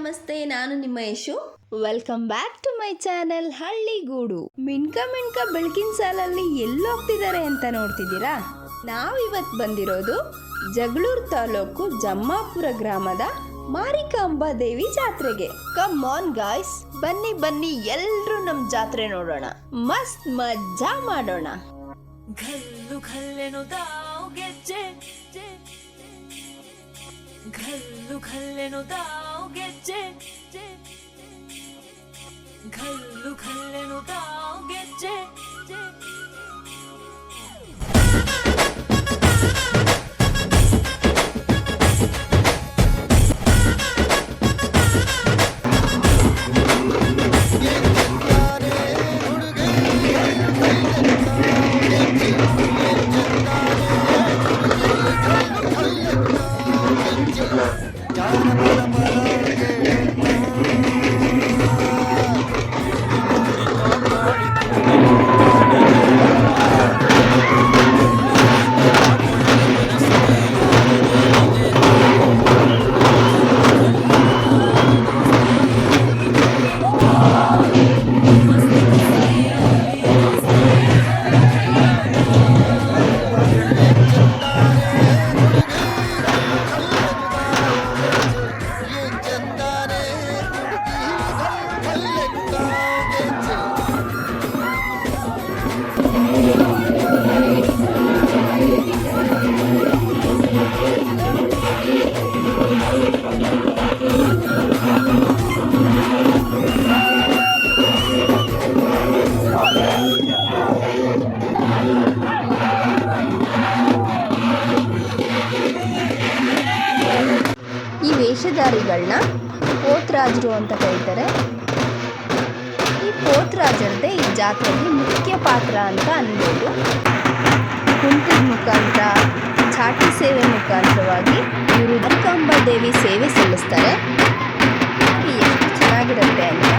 ನಮಸ್ತೆ, ನಾನು ನಿಮ್ಮ Yashu. Welcome back to my channel ಹಳ್ಳಿಗೂಡು ಮಿಣ್ಕ ಮಿಣ್ಕ ಬೆಳಕಿನ ಸಾಲಲ್ಲಿ ಎಲ್ಲೋಗ್ತಿದ್ದಾರೆ ಅಂತ ನೋಡ್ತಿದ್ದೀರಾ? ನಾವು ಇವತ್ತು ಬಂದಿರೋದು ಜಗಳೂರು ತಾಲೂಕು ಜಮ್ಮಾಪುರ ಗ್ರಾಮದ ಮಾರಿಕಾಂಬಾ ದೇವಿ ಜಾತ್ರೆಗೆ. ಕಮ್ ಆನ್ ಗಾಯ್ಸ್ ಬನ್ನಿ ಬನ್ನಿ ಎಲ್ಲರೂ ನಮ್ಮ ಜಾತ್ರೆ ನೋಡೋಣ. ಮಸ್ತ್ ಮಜಾ ಮಾಡೋಣ. ಘಲ್ಲು ಘಲ್ಲೆನು ಗೆಜ್ಜೆ. ಘಲ್ಲು ಘಲ್ಲೆನು ತಾವು ಗೆಜ್ಜೆ ಘಲ್ಲು ಘಲ್ಲೆನು ತಾವು ಈ ವೇಷಧಾರಿಗಳನ್ನ ಪೋತ್ರಾಜರು ಅಂತ ಕರೀತಾರೆ. ಈ ಪೋತ್ರಾಜರದೇ ಈ ಜಾತ್ರೆಯಲ್ಲಿ ಮುಖ್ಯ ಪಾತ್ರ ಅಂತ ಅನ್ಬೋದು. ಕುಂಟದ ಮುಖಾಂತರ ಚಾಟಿ ಸೇವೆ ಮುಖಾಂತರವಾಗಿ ಇವರು ಮಾರಿಕಾಂಬಾ ದೇವಿ ಸೇವೆ ಸಲ್ಲಿಸ್ತಾರೆ. ಎಷ್ಟು ಚೆನ್ನಾಗಿರುತ್ತೆ ಅಂತ.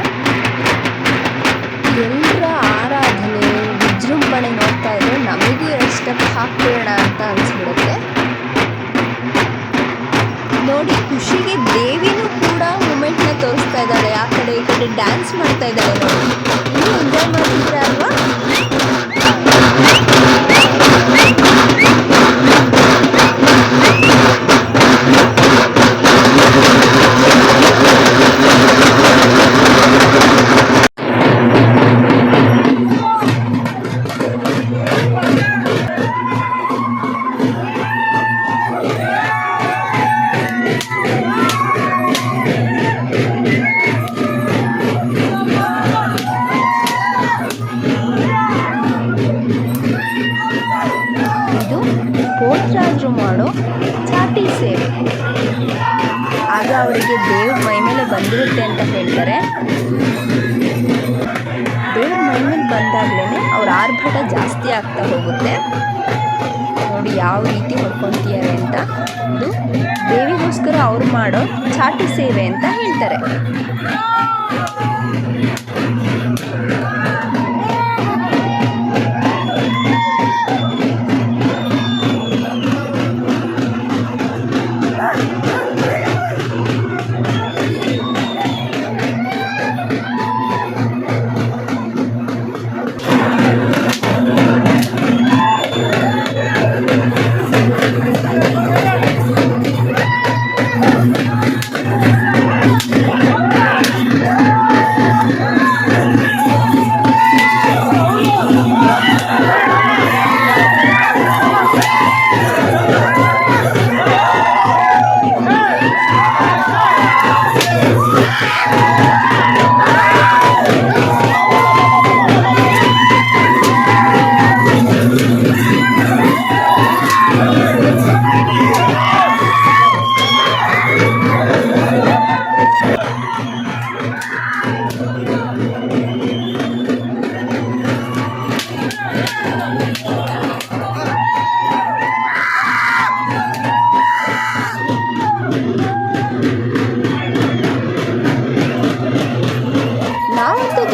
ಎಲ್ಲರ ಆರಾಧನೆ, ವಿಜೃಂಭಣೆ ನೋಡ್ತಾ ಇದ್ರೆ ನಮಗೂ ಎಷ್ಟು ಹಾಕ್ಬೇಡ ಅಂತ ಅನ್ಸ್ಬಿಡುತ್ತೆ. ನೋಡಿ ಖುಷಿಗೆ ದೇವಿನೂ ಕೂಡ ಮೂಮೆಂಟ್ನ ತೋರಿಸ್ತಾ ಇದ್ದಾಳೆ. ಆ ಕಡೆ ಈ ಕಡೆ ಡ್ಯಾನ್ಸ್ ಮಾಡ್ತಾ ಇದ್ದಾಳೆ. ನೋಡಿ ನೀವು ಎಂಜಾಯ್ ಮಾಡ್ತಿದ್ರೆ ಅಲ್ವಾ? ಕೋಟ್ರಾಜರು ಮಾಡೋ ಚಾಟಿ ಸೇವೆ. ಆಗ ಅವರಿಗೆ ದೇವ್ರ ಮೈ ಮೇಲೆ ಬಂದಿರುತ್ತೆ ಅಂತ ಹೇಳ್ತಾರೆ. ದೇವ್ರ ಮೈ ಮೇಲೆ ಬಂದಾಗ್ಲೇ ಅವ್ರ ಆರ್ಭಟ ಜಾಸ್ತಿ ಆಗ್ತಾ ಹೋಗುತ್ತೆ. ನೋಡಿ ಯಾವ ರೀತಿ ಹೊಡ್ಕೊತಿದ್ದಾರೆ ಅಂತ ಇದು ದೇವಿಗೋಸ್ಕರ ಅವ್ರು ಮಾಡೋ ಚಾಟಿ ಸೇವೆ ಅಂತ ಹೇಳ್ತಾರೆ.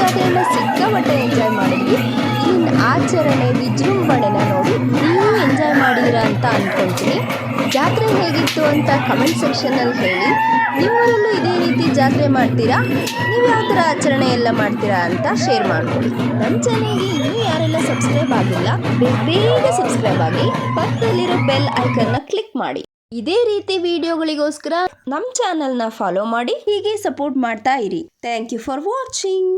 ಕಡೆಯಿಂದ ಸಿಕ್ಕಾಪಟ್ಟೆ ಎಂಜಾಯ್ ಮಾಡಿದ್ವಿ. ಆಚರಣೆ ವಿಜೃಂಭಣೆನ ನೋಡಿ ನೀವು ಎಂಜಾಯ್ ಮಾಡಿದ್ದೀರಾ ಅಂತ ಅಂದ್ಕೊಳ್ತೀನಿ ಜಾತ್ರೆ ಹೇಗಿತ್ತು ಅಂತ ಕಮೆಂಟ್ ಸೆಕ್ಷನಲ್ಲಿ ಹೇಳಿ. ನಿಮ್ಮೂರಲ್ಲೂ ಇದೇ ರೀತಿ ಜಾತ್ರೆ ಮಾಡ್ತೀರಾ? ನೀವು ಯಾವ ಥರ ಆಚರಣೆ ಎಲ್ಲ ಮಾಡ್ತೀರಾ ಅಂತ ಶೇರ್ ಮಾಡ್ಕೊಳ್ಳಿ. ನಮ್ಮ ಚಾನೆಲ್ಗೆ ಇನ್ನೂ ಯಾರೆಲ್ಲ ಸಬ್ಸ್ಕ್ರೈಬ್ ಆಗಿಲ್ಲ ಬೇಗ ಸಬ್ಸ್ಕ್ರೈಬ್ ಆಗಿ ಪಕ್ಕದಲ್ಲಿರೋ ಬೆಲ್ ಐಕನ್ನ ಕ್ಲಿಕ್ ಮಾಡಿ. ಇದೇ ರೀತಿ ವಿಡಿಯೋಗಳಿಗೋಸ್ಕರ ನಮ್ಮ ನ ಫಾಲೋ ಮಾಡಿ, ಹೀಗೆ ಸಪೋರ್ಟ್ ಮಾಡ್ತಾ ಇರಿ. Thank you for watching